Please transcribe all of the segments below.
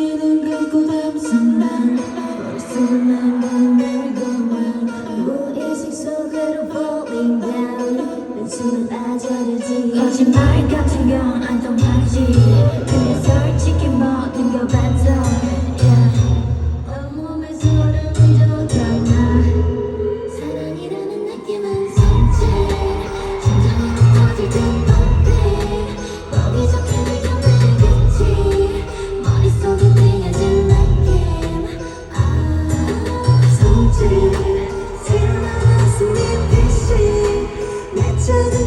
우리는 그 밤순간 거짓말 같은 건 안 통하지. to the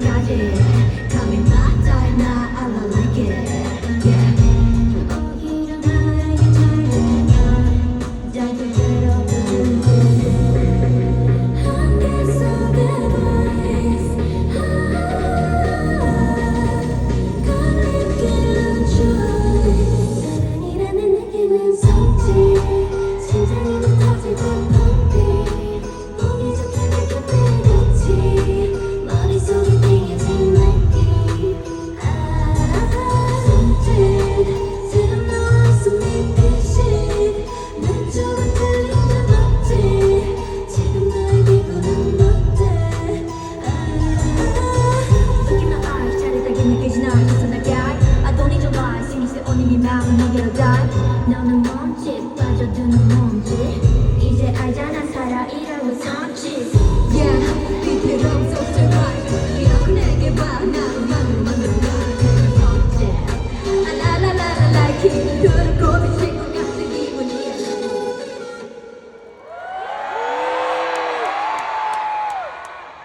Coming back die now, I don't like it. Yeah. 네 맘이 여자 너는 몸짓 빠져드는 몸짓 이제 알잖아 살아 이러고 성취 Yeah 비트럼 속세 right 이런 내게 봐난 마음만 들어 I like it 들고 미치고